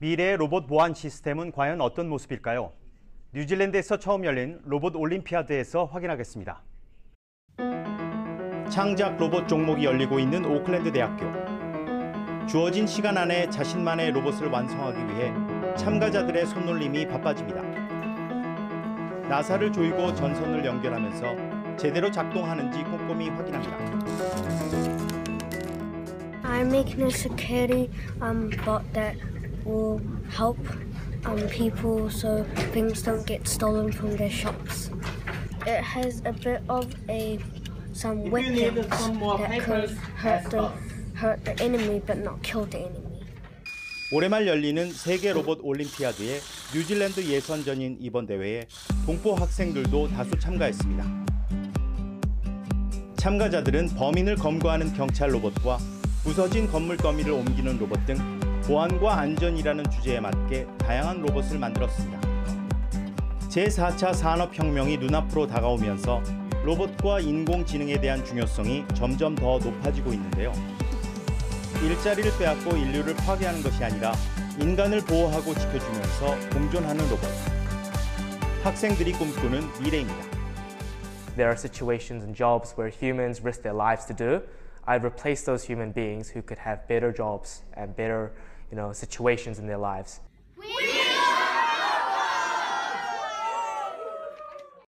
미래의 로봇 보안 시스템은 과연 어떤 모습일까요? 뉴질랜드에서 처음 열린 로봇 올림피아드에서 확인하겠습니다. 창작 로봇 종목이 열리고 있는 오클랜드 대학교. 주어진 시간 안에 자신만의 로봇을 완성하기 위해 참가자들의 손놀림이 바빠집니다. 나사를 조이고 전선을 연결하면서 제대로 작동하는지 꼼꼼히 확인합니다. I'm making a security um, bot that will help um, people so things don't get stolen from their shops. It has a bit of a some weapons that could hurt the hurt the enemy but not kill the enemy. 올해 말 열리는 세계 로봇 올림피아드의 뉴질랜드 예선전인 이번 대회에 동포 학생들도 다수 참가했습니다. 참가자들은 범인을 검거하는 경찰 로봇과 부서진 건물 더미를 옮기는 로봇 등 보안과 안전이라는 주제에 맞게 다양한 로봇을 만들었습니다. 제4차 산업혁명이 눈앞으로 다가오면서 로봇과 인공지능에 대한 중요성이 점점 더 높아지고 있는데요. 일자리를 빼앗고 인류를 파괴하는 것이 아니라 인간을 보호하고 지켜주면서 공존하는 로봇. 학생들이 꿈꾸는 미래입니다. There are situations and jobs where humans risk their lives to do. I'd replace those human beings who could have better jobs and better, you know, situations in their lives.